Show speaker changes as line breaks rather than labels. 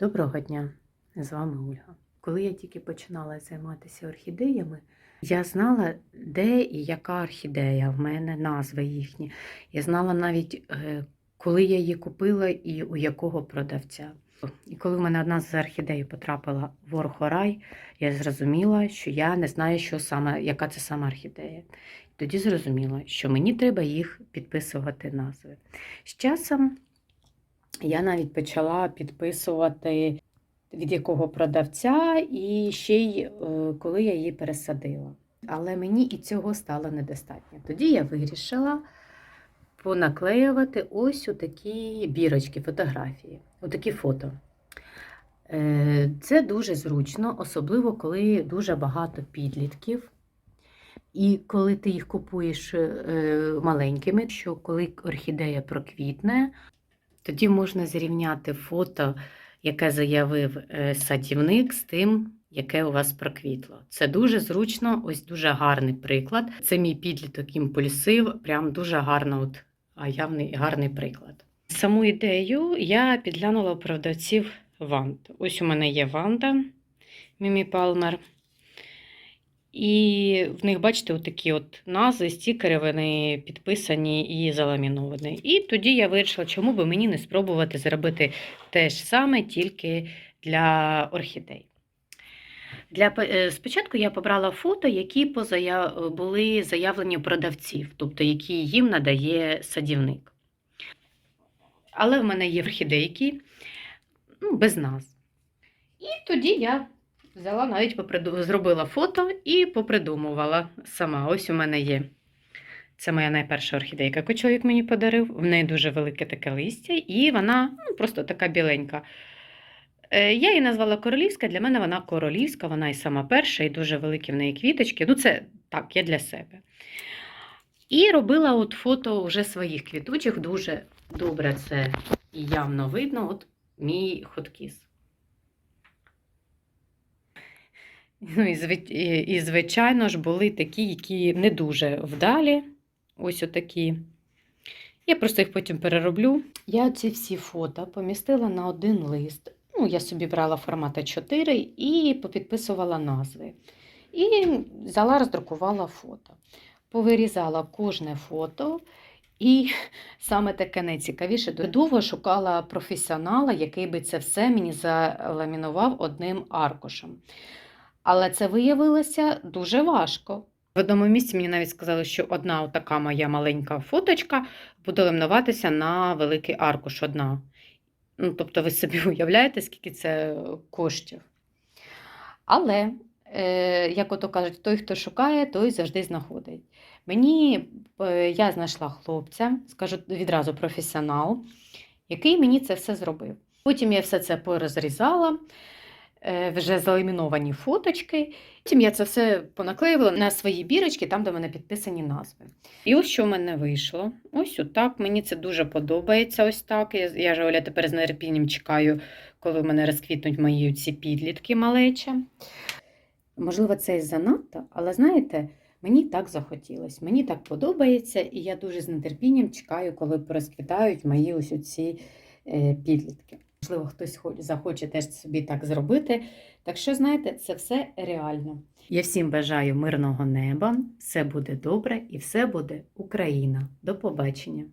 Доброго дня, з вами Ольга. Коли я тільки починала займатися орхідеями, я знала, де і яка орхідея, в мене назви їхні. Я знала навіть, е, коли я її купила і у якого продавця. І коли в мене одна з орхідей потрапила в Орхорай, я зрозуміла, що я не знаю, що саме, яка це саме орхідея. Тоді зрозуміла, що мені треба їх підписувати назви. З часом я навіть почала підписувати від якого продавця, і ще й е, коли я її пересадила. Але мені і цього стало недостатньо. Тоді я вирішила понаклеювати ось у такі бірочки, фотографії, отакі фото. Е, Це дуже зручно, особливо коли дуже багато підлітків. І коли ти їх купуєш е, маленькими, що коли орхідея проквітне, тоді можна зрівняти фото, яке заявив е, садівник, з тим, яке у вас проквітло. Це дуже зручно, ось дуже гарний приклад. Це мій підліток імпульсив, прям дуже гарно, от, явний гарний приклад. Саму ідею я підглянула продавців ванд. Ось у мене є ванда Мімі Палмер. І в них, бачите, отакі от назви, стікери, вони підписані і заламіновані. І тоді я вирішила, чому би мені не спробувати зробити те ж саме, тільки для орхідей. Для, е, спочатку я побрала фото, які позая... були заявлені продавців, тобто які їм надає садівник. Але в мене є орхідейки ну, без назв. І тоді я взяла навіть поприду... зробила фото і попридумувала сама. Ось у мене є. Це моя найперша орхідейка, яку чоловік мені подарив. В неї дуже велике таке листя, і вона ну, просто така біленька. Е, Я її назвала королівська. Для мене вона королівська, вона і сама перша, і дуже великі в неї квіточки. Ну, це так, я для себе. І робила от фото вже своїх квіточок. Дуже добре це і явно видно. От мій хоткіс. Ну, звич- і, звичайно ж, були такі, які не дуже вдалі. Ось отакі. Я просто їх потім перероблю. Я ці всі фото помістила на один лист. Ну, я собі брала формат А4 і попідписувала назви. І взяла, роздрукувала фото. Повирізала кожне фото. І саме таке найцікавіше, довго шукала професіонала, який би це все мені заламінував одним аркушем. Але це виявилося дуже важко. В одному місці мені навіть сказали, що одна така моя маленька фоточка буде ламінуватися на великий аркуш одна. Ну, тобто, ви собі уявляєте, скільки це коштів. Але, е, як ото кажуть, той, хто шукає, той завжди знаходить. Мені е, я знайшла хлопця, скажу відразу професіонал, який мені це все зробив. Потім я все це порозрізала вже заламіновані фоточки. Потім я це все понаклеювала на свої бірочки, там, де в мене підписані назви. І ось що в мене вийшло. Ось отак. Мені це дуже подобається. Ось так. Я, я ж Оля тепер з нетерпінням чекаю, коли в мене розквітнуть мої ці підлітки малечі. Можливо, це і занадто, але знаєте, мені так захотілося. Мені так подобається, і я дуже з нетерпінням чекаю, коли порозквітають мої ось оці е, підлітки. Можливо, хтось хо- захоче теж собі так зробити. Так що, знаєте, це все реально. Я всім бажаю мирного неба, все буде добре і все буде Україна. До побачення!